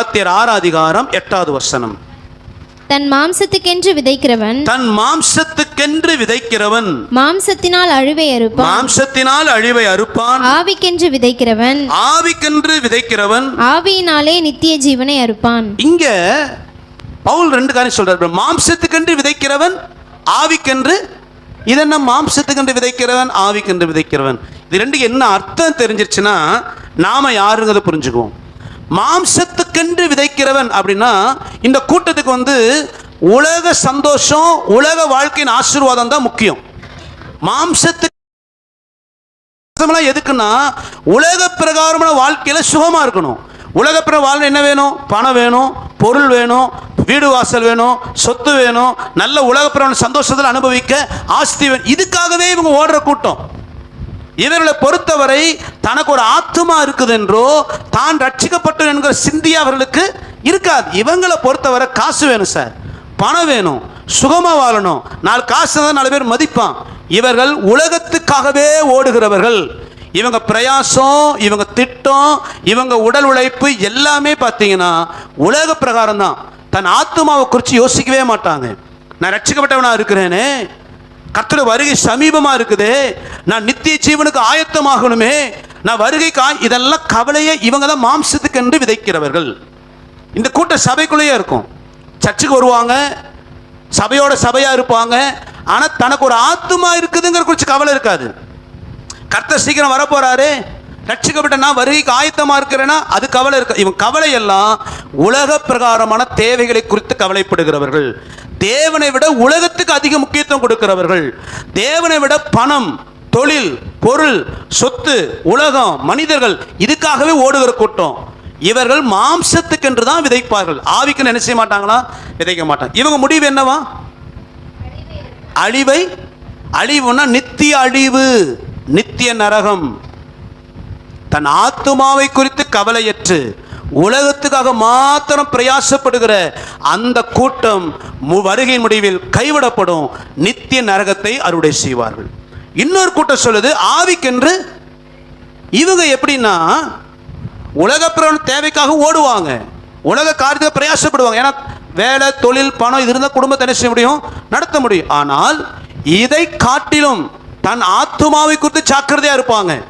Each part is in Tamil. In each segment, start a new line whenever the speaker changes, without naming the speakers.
கலாத்தியர் ஆறு அதிகாரம் எட்டாவது வசனம்.
தன் மாம்சத்துக்கென்று விதைக்கிறவன்
தன் மாம்சத்துக்கென்று விதைக்கிறவன்.
மாம்சத்தினால் அழிவை அறுப்பான்.
மாம்சத்தினால் அழிவை அறுப்பான்.
ஆவிக்கென்று விதைக்கிறவன்
ஆவிக்கென்று விதைக்கிறவன்.
ஆவியினாலே நித்திய ஜீவனை அறுப்பான்.
இங்க பவுல் ரெண்டு காரியம் சொல்றாரு. மாம்சத்துக்கென்று விதைக்கிறவன் ஆவிக்கென்று இதென்ன மாம்சத்துக்கென்று விதைக்கிறவன் ஆவிக்கென்று விதைக்கிறவன். இது ரெண்டு என்ன அர்த்தம் தெரிஞ்சிருச்சுன்னா நாம யாருங்கிறத புரிஞ்சுக்குவோம். மாம்சத்துக்கென்று விதைக்கிறவன் அப்படின்னா இந்த கூட்டத்துக்கு வந்து உலக சந்தோஷம் உலக வாழ்க்கையின் ஆசீர்வாதம் தான் முக்கியம். மாம்சத்துக்கு எதுக்குன்னா உலக பிரகாரமான வாழ்க்கையில் சுகமாக இருக்கணும். உலக பிற வாழ் என்ன வேணும்? பணம் வேணும் பொருள் வேணும் வீடு வாசல் வேணும் சொத்து வேணும் நல்ல உலக சந்தோஷத்தில் அனுபவிக்க ஆஸ்தி வேணும் இதுக்காகவே இவங்க ஓடுற கூட்டம். இவர்களை பொறுத்தவரை தனக்கு ஒரு ஆத்துமா இருக்குது என்றோ தான் ரட்சிக்கப்பட்டோம் என்கிற சிந்தி அவர்களுக்கு இருக்காது. இவங்களை பொறுத்தவரை காசு வேணும் சார். பணம் வேணும். சுகமாக வாழணும். நாலு காசு தான் நாலு பேர் மதிப்பான். இவர்கள் உலகத்துக்காகவே ஓடுகிறவர்கள். இவங்க பிரயாசம் இவங்க திட்டம் இவங்க உடல் உழைப்பு எல்லாமே பார்த்தீங்கன்னா உலக பிரகாரம் தான். தன் ஆத்துமாவை குறித்து யோசிக்கவே மாட்டாங்க. நான் ரட்சிக்கப்பட்டவனாக இருக்கிறேனே. கர்த்தர் வருகை சமீபமாக இருக்குதே. நான் நித்திய ஜீவனுக்கு ஆயத்தமாகணுமே. நான் வருகைக்காய் இதெல்லாம் கவலையை இவங்க தான் மாம்சத்துக்கு என்று விதைக்கிறவர்கள். இந்த கூட்டம் சபைக்குள்ளேயே இருக்கும். சர்ச்சுக்கு வருவாங்க சபையோட சபையாக இருப்பாங்க. ஆனால் தனக்கு ஒரு ஆத்துமா இருக்குதுங்கிற குறித்து கவலை இருக்காது. கர்த்தர் சீக்கிரம் வரப்போகிறாரு ரட்சிக்கப்பட்ட நான் வருகைக்கு ஆயத்தமாக இருக்கிறேன்னா அது கவலை இருக்க இவன் கவலை எல்லாம் உலக பிரகாரமான தேவைகளை குறித்து கவலைப்படுகிறவர்கள். தேவனை விட உலகத்துக்கு அதிக முக்கியத்துவம் கொடுக்கிறவர்கள். தேவனை விட பணம் தொழில் பொருள் சொத்து உலகம் மனிதர்கள் இதுக்காகவே ஓடுகிற கூட்டம். இவர்கள் மாம்சத்துக்கென்று தான் விதைப்பார்கள். ஆவிக்குன்னு என்ன செய்ய மாட்டாங்களா? விதைக்க மாட்டாங்க. இவங்க முடிவு என்னவா? அழிவை அழிவுன்னா நித்திய அழிவு நித்திய நரகம். தன் ஆத்துமாவை குறித்து கவலையற்று உலகத்துக்காக மாத்திரம் பிரயாசப்படுகிற அந்த கூட்டம் வருகையின் முடிவில் கைவிடப்படும். நித்திய நரகத்தை அறுவடை செய்வார்கள். இன்னொரு கூட்டம் சொல்லுது ஆவிக்கென்று இவங்க எப்படின்னா உலக பிறன் தேவைக்காக ஓடுவாங்க. உலக காரியத்தை பிரயாசப்படுவாங்க. ஏன்னா வேலை தொழில் பணம் இது இருந்தால் குடும்பத்தை என்ன செய்ய முடியும்? நடத்த முடியும். ஆனால் இதை காட்டிலும் தன் ஆத்துமாவை குறித்து ஜாக்கிரதையாக இருப்பாங்க.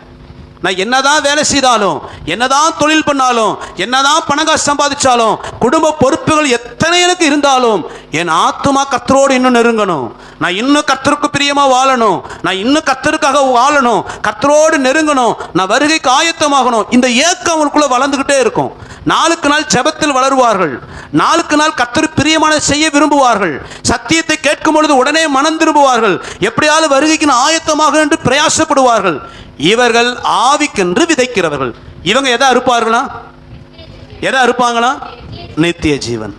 நான் என்னதான் வேலை செய்தாலும் என்னதான் தொழில் பண்ணாலும் என்னதான் பணங்காசு சம்பாதிச்சாலும் குடும்ப பொறுப்புகள் எத்தனை எனக்கு இருந்தாலும் என் ஆத்துமா கத்தரோடு இன்னும் நெருங்கணும். நான் இன்னும் கத்தருக்கு பிரியமா வாழணும். நான் இன்னும் கத்தருக்காக வாழணும். கத்தரோடு நெருங்கணும். நான் வருகைக்கு ஆயத்தமாகணும். இந்த ஏக்கம் அவங்களுக்குள்ள வளர்ந்துகிட்டே இருக்கும். நாளுக்கு நாள் ஜெபத்தில் வளருவார்கள். நாளுக்கு நாள் கத்தர் பிரியமான செய்ய விரும்புவார்கள். சத்தியத்தை கேட்கும் பொழுது உடனே மனம் திரும்புவார்கள். எப்படியாவது வருகைக்கு நான் ஆயத்தமாக என்று பிரயாசப்படுவார்கள். இவர்கள் ஆவிக்கென்று விதைக்கிறவர்கள். இவங்க எதை அறுப்பார்களா? எதை அறுப்பாங்களா? நித்திய ஜீவன்.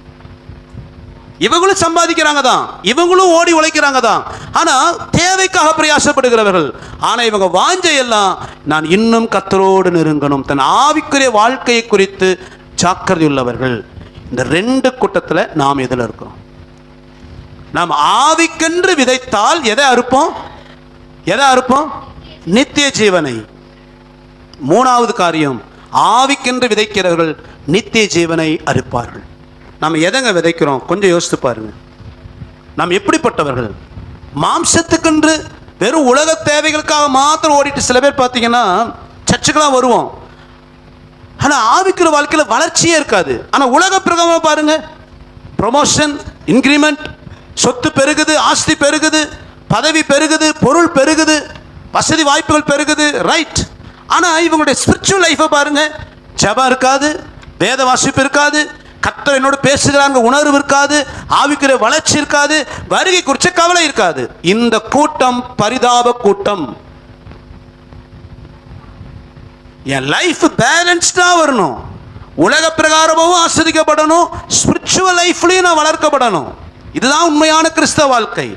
இவங்களும் சம்பாதிக்கிறாங்க தான் இவங்களும் ஓடி உழைக்கிறாங்க தான் ஆனால் தேவைக்காக பிரயாசப்படுகிறவர்கள். ஆனால் இவங்க வாஞ்சையெல்லாம் நான் இன்னும் கத்தரோடு நெருங்கணும். தன் ஆவிக்குரிய வாழ்க்கையை குறித்து ஜாக்கிரதை உள்ளவர்கள். இந்த ரெண்டு கூட்டத்தில் நாம் இதில் இருக்கிறோம் நாம் ஆவிக்கென்று விதைத்தால் எதை அறுப்போம்? எதை அறுப்போம்? நித்திய ஜீவனை. மூணாவது காரியம் ஆவிக்கென்று விதைக்கிறவர்கள் நித்திய ஜீவனை அறுப்பார்கள். நம்ம எதங்க விதைக்கிறோம்? கொஞ்சம் யோசித்து பாருங்க. நாம் எப்படிப்பட்டவர்கள்? மாம்சத்துக்கென்று வெறும் உலக தேவைகளுக்காக மாத்திரம் ஓடிட்டு சில பேர் பார்த்தீங்கன்னா சர்ச்சுக்கெல்லாம் வருவோம். ஆனால் ஆவிக்கிற வாழ்க்கையில் வளர்ச்சியே இருக்காது. ஆனால் உலக பிரகமாக பாருங்க. ப்ரொமோஷன் இன்க்ரிமெண்ட் சொத்து பெருகுது ஆஸ்தி பெருகுது பதவி பெருகுது பொருள் பெருகுது. வசதி வாய்ப்புகள் பெருகுது ரைட் ஆனால் இவங்களுடைய ஸ்பிரிச்சுவல் லைஃப்பை பாருங்கள் ஜெபம் இருக்காது வேத வாசிப்பு இருக்காது கத்தர் என்னோடு பேசுகிறாங்க உணர்வு இருக்காது ஆவிக்கிற வளர்ச்சி இருக்காது வருகை குறித்த கவலை இருக்காது. இந்த கூட்டம் பரிதாப கூட்டம். என் லைஃப் பேலன்ஸ்டாக வரணும். உலக பிரகாரமும் ஆஸ்வதிக்கப்படணும் ஸ்பிரிச்சுவல் லைஃப்லையும் நான் வளர்க்கப்படணும். இதுதான் உண்மையான கிறிஸ்தவ வாழ்க்கை.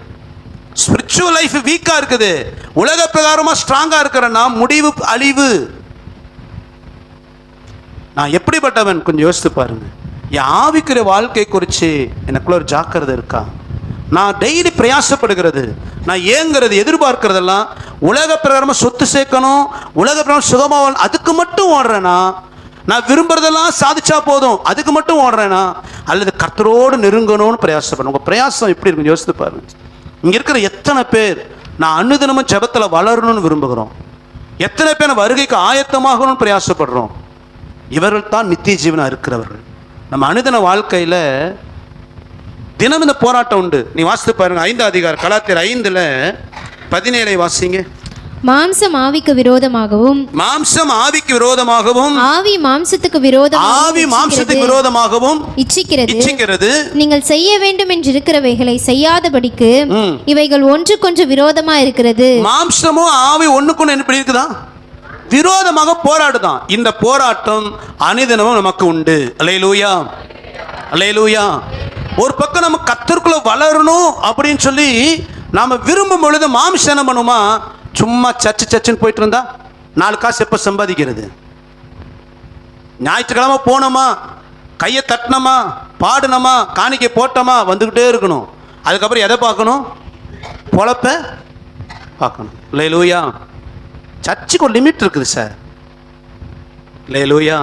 ஸ்பிரிச்சுவல் லைஃப் வீக்காக இருக்குது. உலக பிரகாரமாக ஸ்ட்ராங்காக இருக்கிறேன்னா முடிவு அழிவு. நான் எப்படிப்பட்டவன்? கொஞ்சம் யோசித்து பாருங்க. என் ஆவிக்கிற வாழ்க்கை குறித்து எனக்குள்ள ஒரு ஜாக்கிரதை இருக்கா? நான் டெய்லி பிரயாசப்படுகிறது. நான் ஏங்குறது எதிர்பார்க்கறதெல்லாம் உலக பிரகாரமாக சொத்து சேர்க்கணும் உலக பிரகாரம் சுகமாக அதுக்கு மட்டும் ஓடுறேன்னா நான் விரும்புறதெல்லாம் சாதிச்சா போதும் அதுக்கு மட்டும் ஓடுறேனா அல்லது கர்த்தரோடு நெருங்கணும்னு பிரயாசப்படணும். உங்கள் பிரயாசம் எப்படி இருக்கும் யோசித்து பாருங்க. இங்கே இருக்கிற எத்தனை பேர் நான் அன்னுதினமும் ஜபத்தில் வளரணும்னு விரும்புகிறோம். எத்தனை பேர் வருகைக்கு ஆயத்தமாகணும்னு பிரயாசப்படுறோம். இவர்கள் தான் நித்திய ஜீவனா இருக்கிறவர்கள். நம்ம அனுதின வாழ்க்கையில் தினம் இந்த போராட்டம் உண்டு. நீ வாசித்து பாருங்க ஐந்து அதிகாரம் கலாத்திர ஐந்தில் பதினேழை வாசிங்க.
மாம்சம் ஆவிக்கு விரோதமாகவும்
மாம்சம் ஆவிக்கு விரோதமாகவும்
ஆவி மாம்சத்துக்கு விரோதமாகவும்
ஆவி மாம்சத்துக்கு விரோதமாகவும்
இச்சிக்கிறது.
இச்சிக்கிறது.
நீங்கள் செய்ய வேண்டும் என்று இருக்கிறவைகளை செய்யாதபடிக்கு. இவைகள் ஒன்றுக்கொன்று விரோதமா இருக்கிறது.
மாம்சமும் ஆவி ஒண்ணுக்குன்னு என்ன இருக்குதா? விரோதமாக போராடுதான். இந்த போராட்டம் அனிதனமும் நமக்கு உண்டு. அலையலூயா அலையலூயா ஒரு பக்கம் நம்ம கத்தருக்குள்ள வளரணும் அப்படின்னு சொல்லி நாம விரும்பும் பொழுது மாம்சம் என்ன பண்ணுமா? சும்மா சச்சு சச்சுன்னு போயிட்டு இருந்தா நாலு காசு எப்போ சம்பாதிக்கிறது? ஞாயிற்றுக்கிழமை போனோமா? கையை தட்டினோமா? பாடினோமா? காணிக்கை போட்டோமா? வந்துக்கிட்டே இருக்கணும். அதுக்கப்புறம் எதை பார்க்கணும்? பொழப்ப பார்க்கணும். இல்லை லூயா சர்ச்சுக்கு ஒரு லிமிட் இருக்குது சார். இல்லை லூயா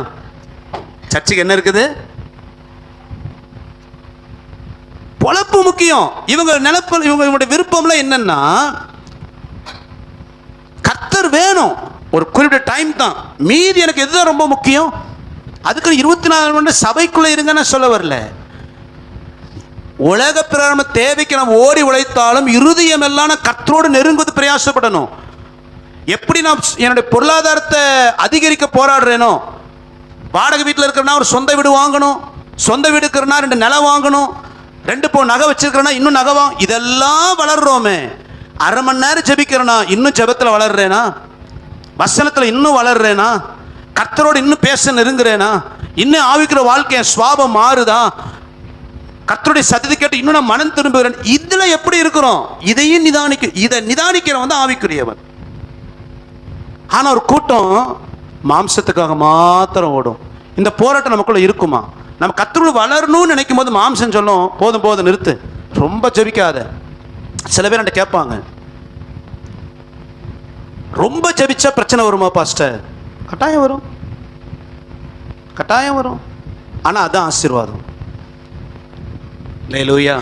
சர்ச்சுக்கு என்ன இருக்குது? பொழப்பு முக்கியம். இவங்க நினைப்பு இவங்க இவங்களுடைய விருப்பம்லாம் என்னென்னா வேணும். ஒரு குறிப்பிட்ட டைம் தான். மீதி எனக்கு எதுதான் ரொம்ப முக்கியம்? அதுக்கு இருபத்தி நாலு மணி நேரம் சபைக்குள்ள இருங்க நான் சொல்ல வரல. உலக பிரகாரம் தேவைக்கு நாம் ஓடி உழைத்தாலும் இருதயம் எல்லாம் நான் நெருங்குவது பிரயாசப்படணும். எப்படி நான் என்னுடைய பொருளாதாரத்தை அதிகரிக்க போராடுறேனோ? வாடகை வீட்டில் இருக்கிறனா ஒரு சொந்த வீடு வாங்கணும். சொந்த வீடு இருக்கிறனா ரெண்டு நிலம் வாங்கணும். ரெண்டு போ நகை வச்சிருக்கிறனா இன்னும் நகை வாங்க இதெல்லாம் வளர்றோமே. அரை மணி நேரம் ஜெபிக்கிறேனா? இன்னும் ஜெபத்தில் வளர்றேனா? வசனத்தில் இன்னும் வளர்றேனா? கர்த்தரோடு இன்னும் பேச நெருங்குறேனா? இன்னும் ஆவிக்கிற வாழ்க்கையை சுவாபம் மாறுதா? கர்த்தருடைய சத்தத்தை கேட்டு இன்னும் நான் மனம் திரும்புகிறேன். இதில் எப்படி இருக்கிறோம்? இதையும் நிதானிக்க இதை நிதானிக்கிறவன் தான் ஆவிக்குரியவன். ஆனால் ஒரு கூட்டம் மாம்சத்துக்காக மாத்திரம் ஓடும். இந்த போராட்டம் நமக்குள்ள இருக்குமா? நம்ம கத்தரோடு வளரணும்னு நினைக்கும் போது மாம்சம் சொல்லும் போதும் போதும் நிறுத்து. ரொம்ப ஜெபிக்காத. சில பேர் என்கிட்ட கேட்பாங்க. ரொம்ப ஜெபிச்சா பிரச்சனை வருமா பாஸ்டர் கட்டாயம் வரும். கட்டாயம் வரும். ஆனா அதான் ஆசீர்வாதம். லேலூயா